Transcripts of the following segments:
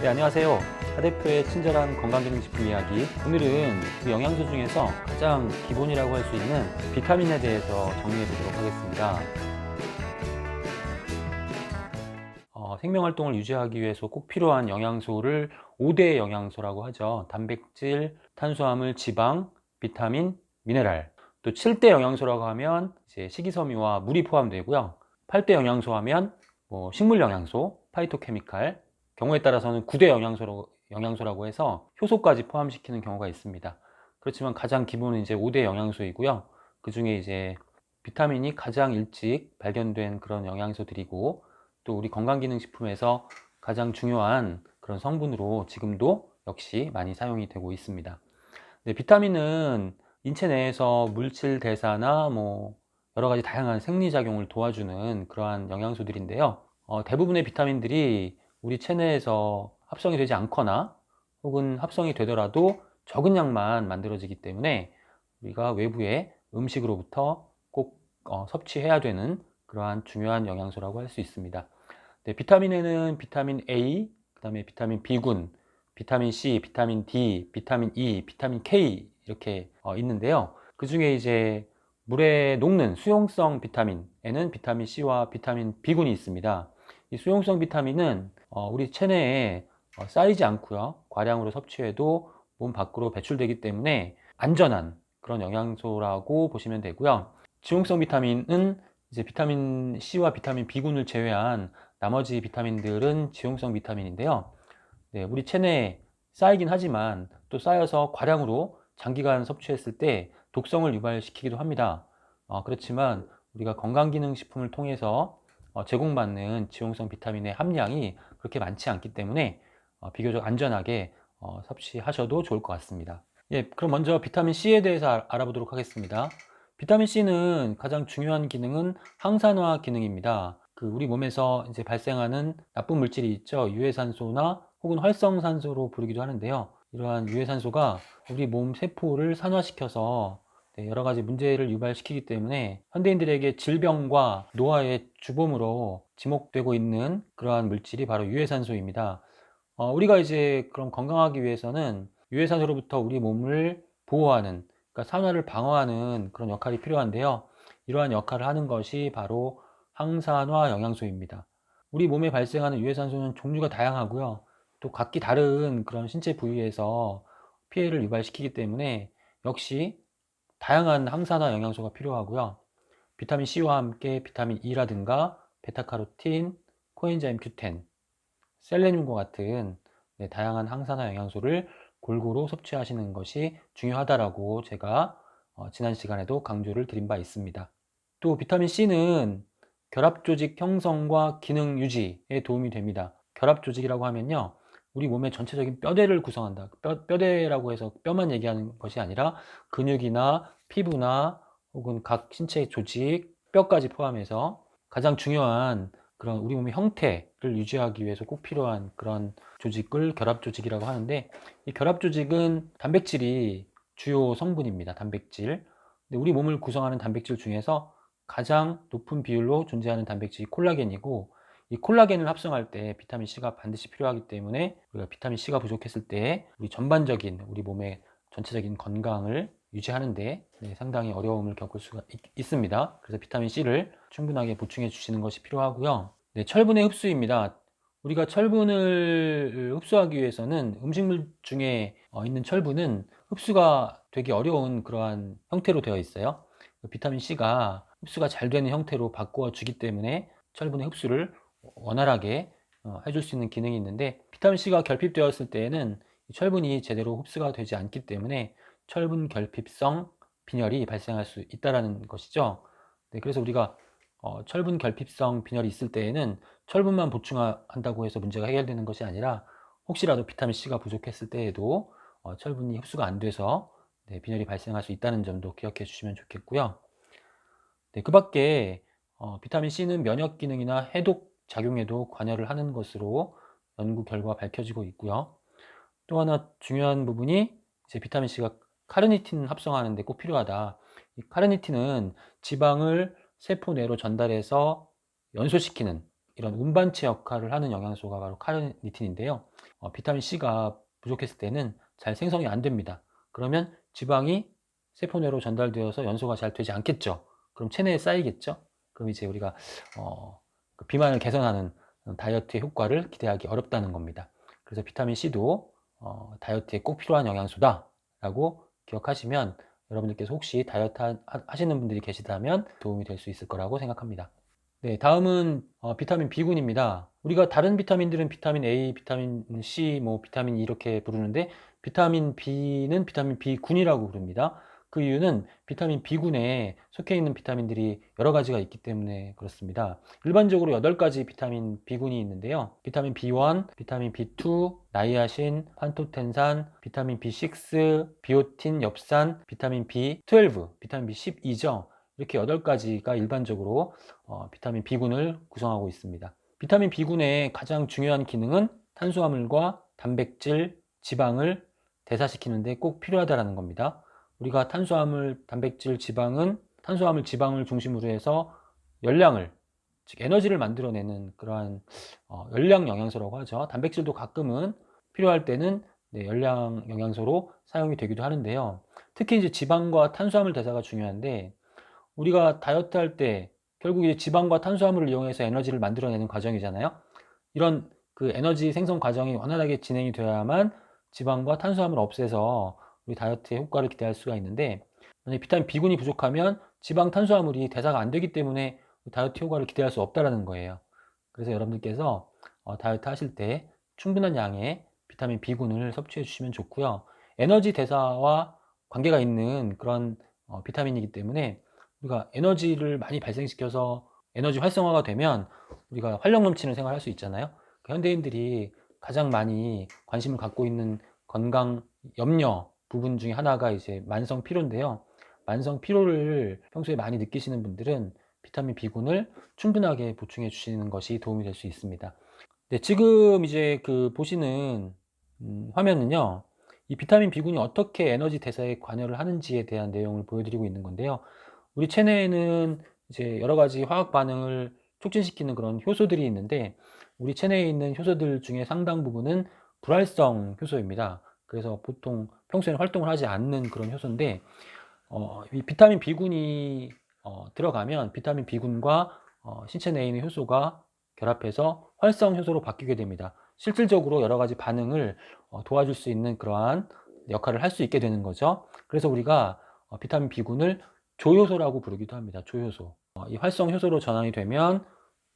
네, 안녕하세요. 하대표의 친절한 건강기능식품 이야기. 오늘은 그 영양소 중에서 가장 기본이라고 할 수 있는 비타민에 대해서 정리해 보도록 하겠습니다. 어, 생명활동을 유지하기 위해서 꼭 필요한 영양소를 5대 영양소라고 하죠. 단백질, 탄수화물, 지방, 비타민, 미네랄. 또 7대 영양소라고 하면 이제 식이섬유와 물이 포함되고요. 8대 영양소 하면 뭐 식물 영양소, 파이토케미칼, 경우에 따라서는 9대 영양소로, 영양소라고 해서 효소까지 포함시키는 경우가 있습니다. 그렇지만 가장 기본은 이제 5대 영양소이고요. 그 중에 이제 비타민이 가장 일찍 발견된 그런 영양소들이고 또 우리 건강기능식품에서 가장 중요한 그런 성분으로 지금도 역시 많이 사용이 되고 있습니다. 네, 비타민은 인체 내에서 물질 대사나 뭐 여러 가지 다양한 생리작용을 도와주는 그러한 영양소들인데요. 어, 대부분의 비타민들이 우리 체내에서 합성이 되지 않거나 혹은 합성이 되더라도 적은 양만 만들어지기 때문에 우리가 외부의 음식으로부터 꼭 어, 섭취해야 되는 그러한 중요한 영양소라고 할 수 있습니다. 네, 비타민에는 비타민 A, 그 다음에 비타민 B군, 비타민 C, 비타민 D, 비타민 E, 비타민 K 이렇게 어, 있는데요. 그 중에 이제 물에 녹는 수용성 비타민에는 비타민 C와 비타민 B군이 있습니다. 이 수용성 비타민은 어, 우리 체내에 어, 쌓이지 않고요. 과량으로 섭취해도 몸 밖으로 배출되기 때문에 안전한 그런 영양소라고 보시면 되고요. 지용성 비타민은 이제 비타민 C와 비타민 B군을 제외한 나머지 비타민들은 지용성 비타민인데요. 네, 우리 체내에 쌓이긴 하지만 또 쌓여서 과량으로 장기간 섭취했을 때 독성을 유발시키기도 합니다. 어, 그렇지만 우리가 건강기능식품을 통해서 어, 제공받는 지용성 비타민의 함량이 그렇게 많지 않기 때문에 어, 비교적 안전하게 어, 섭취하셔도 좋을 것 같습니다. 예, 그럼 먼저 비타민 C에 대해서 알- 알아보도록 하겠습니다. 비타민 C는 가장 중요한 기능은 항산화 기능입니다. 그 우리 몸에서 이제 발생하는 나쁜 물질이 있죠. 유해산소나 혹은 활성산소로 부르기도 하는데요. 이러한 유해산소가 우리 몸 세포를 산화시켜서 네, 여러 가지 문제를 유발시키기 때문에 현대인들에게 질병과 노화의 주범으로 지목되고 있는 그러한 물질이 바로 유해산소입니다. 어, 우리가 이제 그럼 건강하기 위해서는 유해산소로부터 우리 몸을 보호하는, 그러니까 산화를 방어하는 그런 역할이 필요한데요. 이러한 역할을 하는 것이 바로 항산화 영양소입니다. 우리 몸에 발생하는 유해산소는 종류가 다양하고요. 또 각기 다른 그런 신체 부위에서 피해를 유발시키기 때문에 역시 다양한 항산화 영양소가 필요하고요. 비타민 C와 함께 비타민 E라든가 베타카로틴, 코엔자임 Q10, 셀레늄과 같은 네, 다양한 항산화 영양소를 골고루 섭취하시는 것이 중요하다라고 제가 어, 지난 시간에도 강조를 드린 바 있습니다. 또 비타민 C는 결합 조직 형성과 기능 유지에 도움이 됩니다. 결합 조직이라고 하면요. 우리 몸의 전체적인 뼈대를 구성한다. 뼈, 뼈대라고 해서 뼈만 얘기하는 것이 아니라 근육이나 피부나 혹은 각 신체 조직, 뼈까지 포함해서 가장 중요한 그런 우리 몸의 형태를 유지하기 위해서 꼭 필요한 그런 조직을 결합 조직이라고 하는데 이 결합 조직은 단백질이 주요 성분입니다. 단백질. 근데 우리 몸을 구성하는 단백질 중에서 가장 높은 비율로 존재하는 단백질이 콜라겐이고 이 콜라겐을 합성할 때 비타민 C가 반드시 필요하기 때문에 우리가 비타민 C가 부족했을 때 우리 전반적인 우리 몸의 전체적인 건강을 유지하는데 네, 상당히 어려움을 겪을 수가 있, 습니다 그래서 비타민 C를 충분하게 보충해 주시는 것이 필요하고요. 네, 철분의 흡수입니다. 우리가 철분을 흡수하기 위해서는 음식물 중에 어, 있는 철분은 흡수가 되기 어려운 그러한 형태로 되어 있어요. 비타민 C가 흡수가 잘 되는 형태로 바꾸어 주기 때문에 철분의 흡수를 원활하게 어, 해줄 수 있는 기능이 있는데 비타민 C가 결핍되었을 때에는 이 철분이 제대로 흡수가 되지 않기 때문에 철분 결핍성 빈혈이 발생할 수 있다라는 것이죠. 네, 그래서 우리가 어, 철분 결핍성 빈혈이 있을 때에는 철분만 보충한다고 해서 문제가 해결되는 것이 아니라 혹시라도 비타민 C가 부족했을 때에도 어, 철분이 흡수가 안 돼서 네, 빈혈이 발생할 수 있다는 점도 기억해 주시면 좋겠고요. 네, 그 밖에 어, 비타민 C는 면역 기능이나 해독 작용에도 관여를 하는 것으로 연구 결과 밝혀지고 있고요. 또 하나 중요한 부분이 이제 비타민 C가 카르니틴 합성하는데 꼭 필요하다. 이 카르니틴은 지방을 세포 내로 전달해서 연소시키는 이런 운반체 역할을 하는 영양소가 바로 카르니틴인데요. 어, 비타민 C가 부족했을 때는 잘 생성이 안 됩니다. 그러면 지방이 세포 내로 전달되어서 연소가 잘 되지 않겠죠. 그럼 체내에 쌓이겠죠. 그럼 이제 우리가 어, 그 비만을 개선하는 다이어트의 효과를 기대하기 어렵다는 겁니다. 그래서 비타민 C도 어, 다이어트에 꼭 필요한 영양소다라고 기억하시면 여러분들께서 혹시 다이어트 하- 하시는 분들이 계시다면 도움이 될 수 있을 거라고 생각합니다. 네, 다음은 어, 비타민 B군입니다. 우리가 다른 비타민들은 비타민 A, 비타민 C, 뭐 비타민 E 이렇게 부르는데 비타민 B는 비타민 B군이라고 부릅니다. 그 이유는 비타민 B군에 속해 있는 비타민들이 여러 가지가 있기 때문에 그렇습니다. 일반적으로 8가지 비타민 B군이 있는데요. 비타민 B1, 비타민 B2, 나이아신, 판토텐산, 비타민 B6, 비오틴, 엽산, 비타민 B12, 비타민 B12죠. 이렇게 8가지가 일반적으로 어, 비타민 B군을 구성하고 있습니다. 비타민 B군의 가장 중요한 기능은 탄수화물과 단백질, 지방을 대사시키는데 꼭 필요하다라는 겁니다. 우리가 탄수화물, 단백질, 지방은 탄수화물, 지방을 중심으로 해서 열량을 즉 에너지를 만들어내는 그러한 어, 열량 영양소라고 하죠. 단백질도 가끔은 필요할 때는 네, 열량 영양소로 사용이 되기도 하는데요. 특히 이제 지방과 탄수화물 대사가 중요한데 우리가 다이어트 할 때 결국 이제 지방과 탄수화물을 이용해서 에너지를 만들어내는 과정이잖아요. 이런 그 에너지 생성 과정이 원활하게 진행이 되어야만 지방과 탄수화물을 없애서 우리 다이어트에 효과를 기대할 수가 있는데 만약 비타민 B군이 부족하면 지방 탄수화물이 대사가 안 되기 때문에 다이어트 효과를 기대할 수 없다라는 거예요. 그래서 여러분들께서 어, 다이어트 하실 때 충분한 양의 비타민 B군을 섭취해 주시면 좋고요. 에너지 대사와 관계가 있는 그런 어, 비타민이기 때문에 우리가 에너지를 많이 발생시켜서 에너지 활성화가 되면 우리가 활력 넘치는 생활을 할 수 있잖아요. 그 현대인들이 가장 많이 관심을 갖고 있는 건강 염려 부분 중에 하나가 이제 만성 피로인데요. 만성 피로를 평소에 많이 느끼시는 분들은 비타민 B군을 충분하게 보충해 주시는 것이 도움이 될 수 있습니다. 네, 지금 이제 그 보시는 음, 화면은요. 이 비타민 B군이 어떻게 에너지 대사에 관여를 하는지에 대한 내용을 보여드리고 있는 건데요. 우리 체내에는 이제 여러 가지 화학 반응을 촉진시키는 그런 효소들이 있는데 우리 체내에 있는 효소들 중에 상당 부분은 불활성 효소입니다. 그래서 보통 평소에는 활동을 하지 않는 그런 효소인데 어, 이 비타민 B군이 어, 들어가면 비타민 B군과 어, 신체 내에 있는 효소가 결합해서 활성 효소로 바뀌게 됩니다. 실질적으로 여러 가지 반응을 어, 도와줄 수 있는 그러한 역할을 할 수 있게 되는 거죠. 그래서 우리가 어, 비타민 B군을 조효소라고 부르기도 합니다. 조효소. 어, 이 활성 효소로 전환이 되면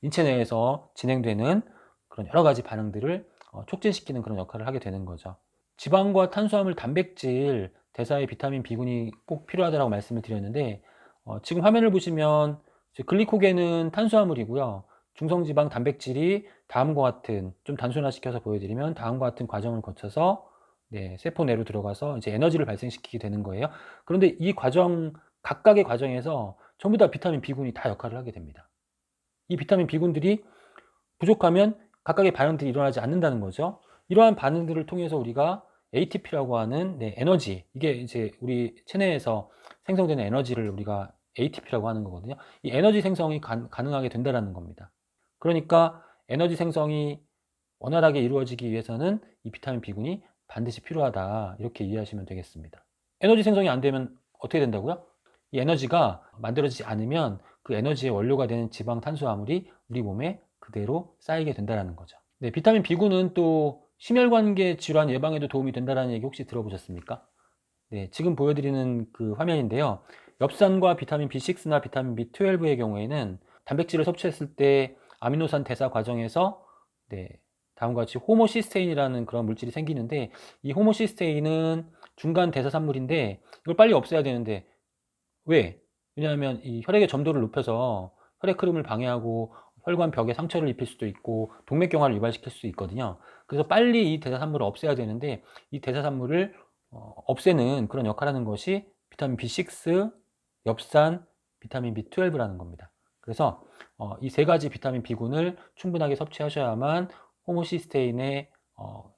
인체 내에서 진행되는 그런 여러 가지 반응들을 어, 촉진시키는 그런 역할을 하게 되는 거죠. 지방과 탄수화물, 단백질 대사에 비타민 B군이 꼭 필요하다고 말씀을 드렸는데 어, 지금 화면을 보시면 글리코겐은 탄수화물이고요. 중성지방 단백질이 다음과 같은 좀 단순화시켜서 보여드리면 다음과 같은 과정을 거쳐서 네, 세포 내로 들어가서 이제 에너지를 발생시키게 되는 거예요. 그런데 이 과정 각각의 과정에서 전부 다 비타민 B군이 다 역할을 하게 됩니다. 이 비타민 B군들이 부족하면 각각의 반응들이 일어나지 않는다는 거죠. 이러한 반응들을 통해서 우리가 ATP라고 하는 네, 에너지, 이게 이제 우리 체내에서 생성되는 에너지를 우리가 ATP라고 하는 거거든요. 이 에너지 생성이 가, 가능하게 된다는 겁니다. 그러니까 에너지 생성이 원활하게 이루어지기 위해서는 이 비타민 B군이 반드시 필요하다. 이렇게 이해하시면 되겠습니다. 에너지 생성이 안 되면 어떻게 된다고요? 이 에너지가 만들어지지 않으면 그 에너지의 원료가 되는 지방 탄수화물이 우리 몸에 그대로 쌓이게 된다는 거죠. 네, 비타민 B군은 또 심혈관계 질환 예방에도 도움이 된다는 얘기 혹시 들어보셨습니까? 네, 지금 보여드리는 그 화면인데요. 엽산과 비타민 B6나 비타민 B12의 경우에는 단백질을 섭취했을 때 아미노산 대사 과정에서 네, 다음과 같이 호모시스테인이라는 그런 물질이 생기는데 이 호모시스테인은 중간 대사산물인데 이걸 빨리 없애야 되는데 왜? 왜냐하면 이 혈액의 점도를 높여서 혈액 흐름을 방해하고 혈관 벽에 상처를 입힐 수도 있고 동맥경화를 유발시킬 수 있거든요. 그래서 빨리 이 대사산물을 없애야 되는데 이 대사산물을 어, 없애는 그런 역할을 하는 것이 비타민 B6, 엽산, 비타민 B12라는 겁니다. 그래서 어, 이 세 가지 비타민 B군을 충분하게 섭취하셔야만 호모시스테인의 어,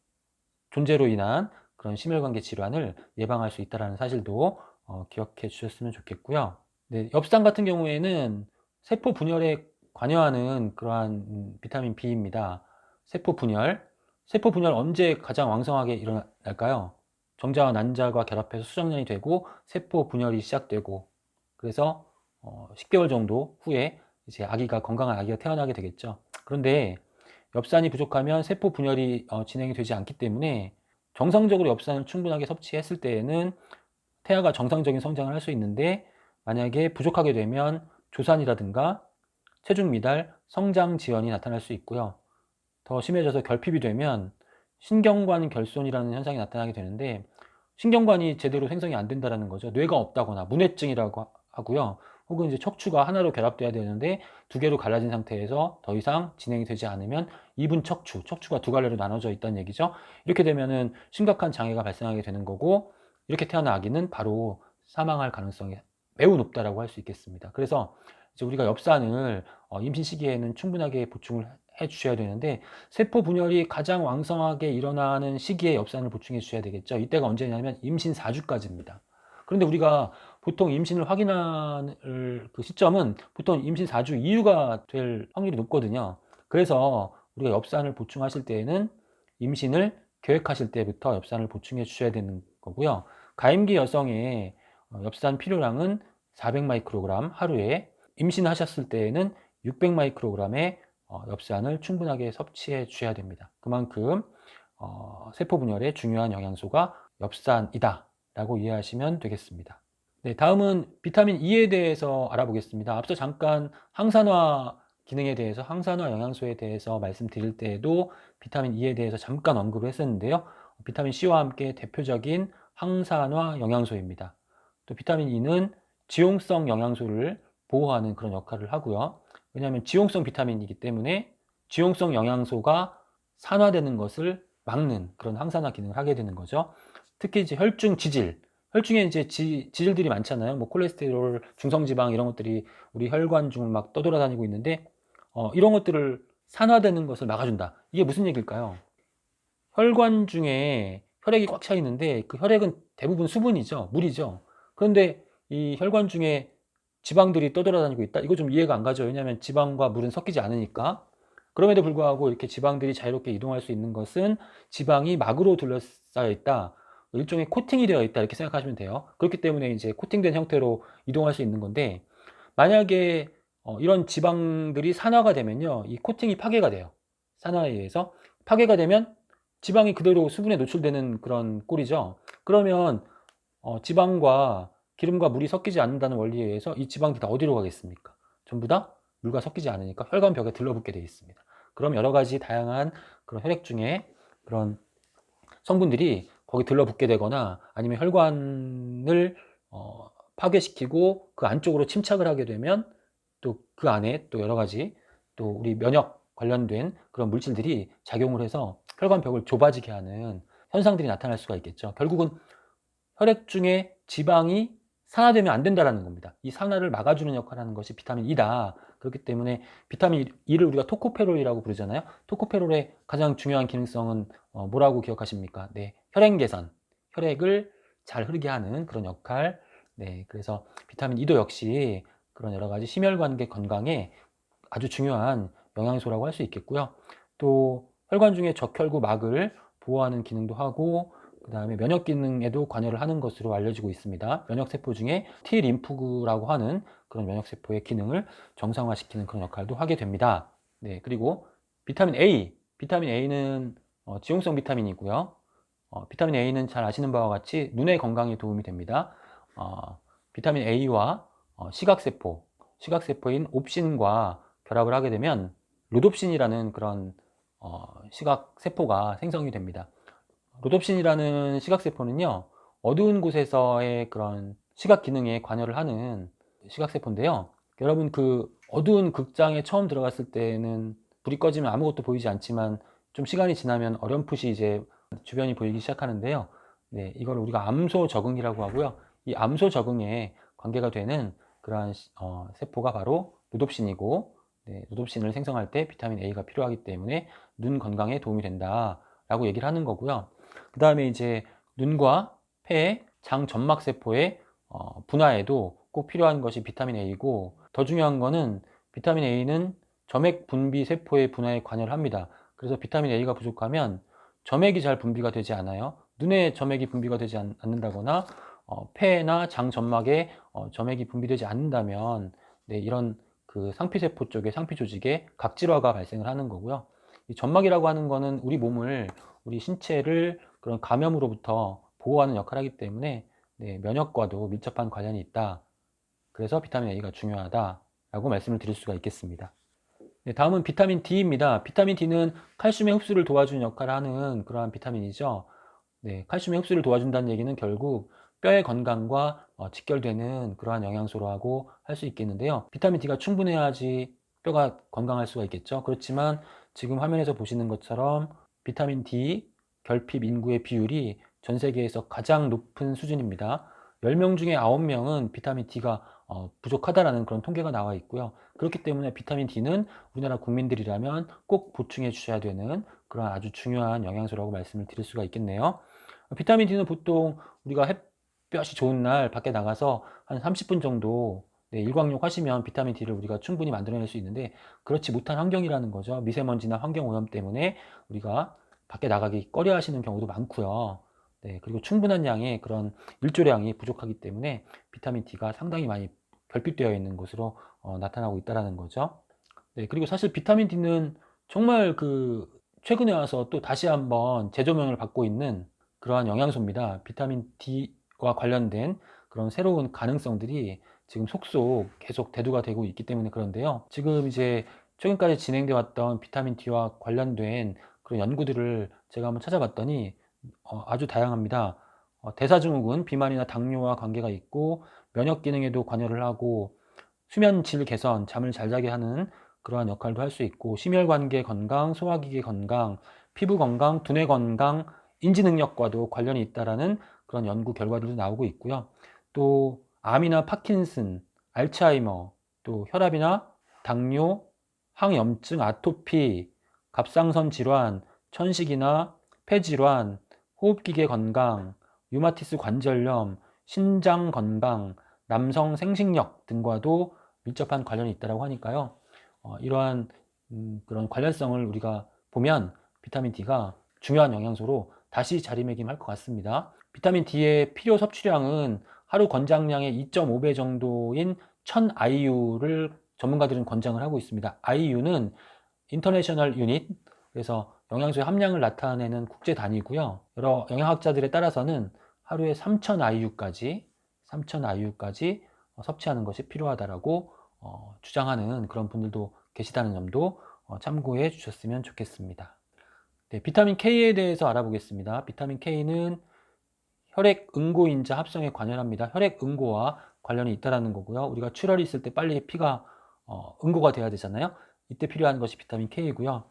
존재로 인한 그런 심혈관계 질환을 예방할 수 있다는 사실도 어, 기억해 주셨으면 좋겠고요. 네, 엽산 같은 경우에는 세포 분열에 관여하는 그러한 음, 비타민 B입니다. 세포 분열. 세포 분열 언제 가장 왕성하게 일어날까요? 정자와 난자가 결합해서 수정련이 되고 세포 분열이 시작되고 그래서 어, 10개월 정도 후에 이제 아기가 건강한 아기가 태어나게 되겠죠. 그런데 엽산이 부족하면 세포 분열이 어, 진행이 되지 않기 때문에 정상적으로 엽산을 충분하게 섭취했을 때에는 태아가 정상적인 성장을 할 수 있는데 만약에 부족하게 되면 조산이라든가 체중 미달, 성장 지연이 나타날 수 있고요. 더 심해져서 결핍이 되면 신경관 결손이라는 현상이 나타나게 되는데 신경관이 제대로 생성이 안 된다는 거죠. 뇌가 없다거나 문해증이라고 하고요. 혹은 이제 척추가 하나로 결합돼야 되는데 두 개로 갈라진 상태에서 더 이상 진행이 되지 않으면 이분 척추, 척추가 두 갈래로 나눠져 있다는 얘기죠. 이렇게 되면은 심각한 장애가 발생하게 되는 거고 이렇게 태어난 아기는 바로 사망할 가능성이 매우 높다라고 할 수 있겠습니다. 그래서 이제 우리가 엽산을 어, 임신 시기에는 충분하게 보충을 해 주셔야 되는데 세포 분열이 가장 왕성하게 일어나는 시기에 엽산을 보충해 주셔야 되겠죠. 이때가 언제냐면 임신 4주까지입니다. 그런데 우리가 보통 임신을 확인할 그 시점은 보통 임신 4주 이후가 될 확률이 높거든요. 그래서 우리가 엽산을 보충하실 때에는 임신을 계획하실 때부터 엽산을 보충해 주셔야 되는 거고요. 가임기 여성의 어, 엽산 필요량은 400마이크로그램 하루에 임신하셨을 때에는 600마이크로그램의 어, 엽산을 충분하게 섭취해 주셔야 됩니다. 그만큼 어, 세포 분열에 중요한 영양소가 엽산이다 라고 이해하시면 되겠습니다. 네, 다음은 비타민 E에 대해서 알아보겠습니다. 앞서 잠깐 항산화 기능에 대해서 항산화 영양소에 대해서 말씀드릴 때에도 비타민 E에 대해서 잠깐 언급을 했었는데요. 비타민 C와 함께 대표적인 항산화 영양소입니다. 또 비타민 E는 지용성 영양소를 보호하는 그런 역할을 하고요. 왜냐하면 지용성 비타민이기 때문에 지용성 영양소가 산화되는 것을 막는 그런 항산화 기능을 하게 되는 거죠. 특히 이제 혈중 지질, 혈중에 이제 지, 질들이 많잖아요. 뭐 콜레스테롤, 중성지방 이런 것들이 우리 혈관 중을 막 떠돌아다니고 있는데 어, 이런 것들을 산화되는 것을 막아준다. 이게 무슨 얘기일까요? 혈관 중에 혈액이 꽉 차 있는데 그 혈액은 대부분 수분이죠, 물이죠. 그런데 이 혈관 중에 지방들이 떠돌아다니고 있다? 이거 좀 이해가 안 가죠. 왜냐하면 지방과 물은 섞이지 않으니까. 그럼에도 불구하고 이렇게 지방들이 자유롭게 이동할 수 있는 것은 지방이 막으로 둘러싸여 있다. 일종의 코팅이 되어 있다. 이렇게 생각하시면 돼요. 그렇기 때문에 이제 코팅된 형태로 이동할 수 있는 건데, 만약에 어, 이런 지방들이 산화가 되면요. 이 코팅이 파괴가 돼요. 산화에 의해서. 파괴가 되면 지방이 그대로 수분에 노출되는 그런 꼴이죠. 그러면 어, 지방과 기름과 물이 섞이지 않는다는 원리에 의해서 이 지방들이 다 어디로 가겠습니까? 전부 다 물과 섞이지 않으니까 혈관벽에 들러붙게 되어 있습니다. 그럼 여러 가지 다양한 그런 혈액 중에 그런 성분들이 거기 들러붙게 되거나 아니면 혈관을 어, 파괴시키고 그 안쪽으로 침착을 하게 되면 또 그 안에 또 여러 가지 또 우리 면역 관련된 그런 물질들이 작용을 해서 혈관벽을 좁아지게 하는 현상들이 나타날 수가 있겠죠. 결국은 혈액 중에 지방이 산화되면 안 된다라는 겁니다. 이 산화를 막아주는 역할을 하는 것이 비타민 E다. 그렇기 때문에 비타민 E를 우리가 토코페롤이라고 부르잖아요. 토코페롤의 가장 중요한 기능성은 어, 뭐라고 기억하십니까? 네, 혈액 개선, 혈액을 잘 흐르게 하는 그런 역할. 네, 그래서 비타민 E도 역시 그런 여러 가지 심혈관계 건강에 아주 중요한 영양소라고 할 수 있겠고요. 또 혈관 중에 적혈구 막을 보호하는 기능도 하고 그 다음에 면역 기능에도 관여를 하는 것으로 알려지고 있습니다. 면역 세포 중에 T림프구라고 하는 그런 면역 세포의 기능을 정상화시키는 그런 역할도 하게 됩니다. 네, 그리고 비타민 A. 비타민 A는 어, 지용성 비타민이고요. 어, 비타민 A는 잘 아시는 바와 같이 눈의 건강에 도움이 됩니다. 어, 비타민 A와 어, 시각세포, 시각세포인 옵신과 결합을 하게 되면 루놉신이라는 그런 어, 시각세포가 생성이 됩니다. 로놉신이라는 시각세포는요, 어두운 곳에서의 그런 시각 기능에 관여를 하는 시각세포인데요. 여러분 그 어두운 극장에 처음 들어갔을 때는 불이 꺼지면 아무것도 보이지 않지만 좀 시간이 지나면 어렴풋이 이제 주변이 보이기 시작하는데요. 네, 이걸 우리가 암소 적응이라고 하고요. 이 암소 적응에 관계가 되는 그러한 어, 세포가 바로 루놉신이고 네, 루놉신을 생성할 때 비타민 A가 필요하기 때문에 눈 건강에 도움이 된다 라고 얘기를 하는 거고요. 그 다음에 이제 눈과 폐, 장 점막 세포의 어, 분화에도 꼭 필요한 것이 비타민 A고 더 중요한 거는 비타민 A는 점액 분비 세포의 분화에 관여를 합니다. 그래서 비타민 A가 부족하면 점액이 잘 분비가 되지 않아요. 눈에 점액이 분비가 되지 않, 는다거나 어, 폐나 장 점막에 어, 점액이 분비되지 않는다면 네, 이런 그 상피세포 쪽에 상피 조직에 각질화가 발생을 하는 거고요. 이 점막이라고 하는 거는 우리 몸을 우리 신체를 그런 감염으로부터 보호하는 역할을 하기 때문에 네, 면역과도 밀접한 관련이 있다. 그래서 비타민 A가 중요하다라고 말씀을 드릴 수가 있겠습니다. 네, 다음은 비타민 D입니다. 비타민 D는 칼슘의 흡수를 도와주는 역할을 하는 그러한 비타민이죠. 네, 칼슘의 흡수를 도와준다는 얘기는 결국 뼈의 건강과 어, 직결되는 그러한 영양소라고 할 수 있겠는데요. 비타민 D가 충분해야지 뼈가 건강할 수가 있겠죠. 그렇지만 지금 화면에서 보시는 것처럼 비타민 D 결핍 인구의 비율이 전 세계에서 가장 높은 수준입니다. 10명 중에 9명은 비타민 D가 어, 부족하다라는 그런 통계가 나와 있고요. 그렇기 때문에 비타민 D는 우리나라 국민들이라면 꼭 보충해 주셔야 되는 그런 아주 중요한 영양소라고 말씀을 드릴 수가 있겠네요. 비타민 D는 보통 우리가 햇볕이 좋은 날 밖에 나가서 한 30분 정도 네, 일광욕 하시면 비타민 D를 우리가 충분히 만들어낼 수 있는데 그렇지 못한 환경이라는 거죠. 미세먼지나 환경 오염 때문에 우리가 밖에 나가기 꺼려 하시는 경우도 많고요. 네, 그리고 충분한 양의 그런 일조량이 부족하기 때문에 비타민 D가 상당히 많이 결핍되어 있는 것으로 어, 나타나고 있다는 거죠. 네, 그리고 사실 비타민 D는 정말 그 최근에 와서 또 다시 한번 재조명을 받고 있는 그러한 영양소입니다. 비타민 D와 관련된 그런 새로운 가능성들이 지금 속속 계속 대두가 되고 있기 때문에 그런데요. 지금 이제 최근까지 진행되어 왔던 비타민 D와 관련된 그런 연구들을 제가 한번 찾아봤더니 어, 아주 다양합니다. 어, 대사증후군, 비만이나 당뇨와 관계가 있고 면역 기능에도 관여를 하고 수면 질 개선, 잠을 잘 자게 하는 그러한 역할도 할 수 있고 심혈관계 건강, 소화기계 건강, 피부 건강, 두뇌 건강, 인지 능력과도 관련이 있다라는 그런 연구 결과들도 나오고 있고요. 또 암이나 파킨슨, 알츠하이머, 또 혈압이나 당뇨, 항염증, 아토피, 갑상선 질환, 천식이나 폐질환, 호흡기계 건강, 유마티스 관절염, 신장 건강, 남성 생식력 등과도 밀접한 관련이 있다고 하니까요. 어, 이러한 음, 그런 관련성을 우리가 보면 비타민 D가 중요한 영양소로 다시 자리매김할 것 같습니다. 비타민 D의 필요 섭취량은 하루 권장량의 2.5배 정도인 1000 IU를 전문가들은 권장을 하고 있습니다. IU는 인터내셔널 유닛, 그래서 영양소의 함량을 나타내는 국제 단위고요. 여러 영양학자들에 따라서는 하루에 3000 IU까지 3000 IU까지 섭취하는 것이 필요하다라고 어, 주장하는 그런 분들도 계시다는 점도 어, 참고해 주셨으면 좋겠습니다. 네, 비타민 K에 대해서 알아보겠습니다. 비타민 K는 혈액 응고 인자 합성에 관여합니다. 혈액 응고와 관련이 있다라는 거고요. 우리가 출혈이 있을 때 빨리 피가 어, 응고가 돼야 되잖아요. 이때 필요한 것이 비타민 K이고요.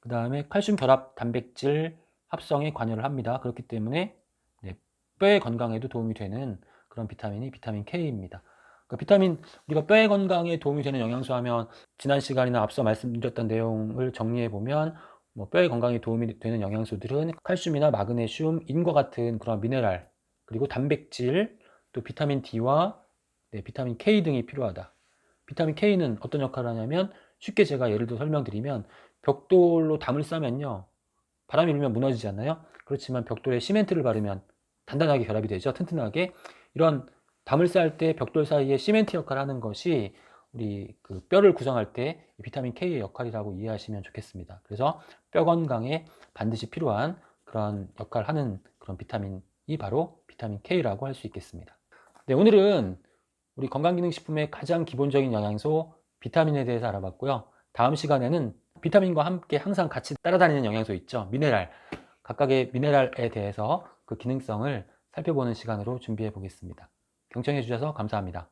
그 다음에 칼슘 결합 단백질 합성에 관여를 합니다. 그렇기 때문에 네, 뼈의 건강에도 도움이 되는 그런 비타민이 비타민 K입니다. 그러니까 비타민 우리가 뼈의 건강에 도움이 되는 영양소 하면 지난 시간이나 앞서 말씀드렸던 내용을 정리해 보면 뭐 뼈의 건강에 도움이 되는 영양소들은 칼슘이나 마그네슘, 인과 같은 그런 미네랄, 그리고 단백질, 또 비타민 D와 네, 비타민 K 등이 필요하다. 비타민 K는 어떤 역할을 하냐면 쉽게 제가 예를 들어 설명드리면 벽돌로 담을 싸면요. 바람이 불면 무너지잖아요. 그렇지만 벽돌에 시멘트를 바르면 단단하게 결합이 되죠. 튼튼하게. 이런 담을 쌓을 때 벽돌 사이에 시멘트 역할을 하는 것이 우리 그 뼈를 구성할 때 비타민 K의 역할이라고 이해하시면 좋겠습니다. 그래서 뼈 건강에 반드시 필요한 그런 역할을 하는 그런 비타민이 바로 비타민 K라고 할 수 있겠습니다. 네, 오늘은 우리 건강기능식품의 가장 기본적인 영양소 비타민에 대해서 알아봤고요. 다음 시간에는 비타민과 함께 항상 같이 따라다니는 영양소 있죠. 미네랄. 각각의 미네랄에 대해서 그 기능성을 살펴보는 시간으로 준비해 보겠습니다. 경청해 주셔서 감사합니다.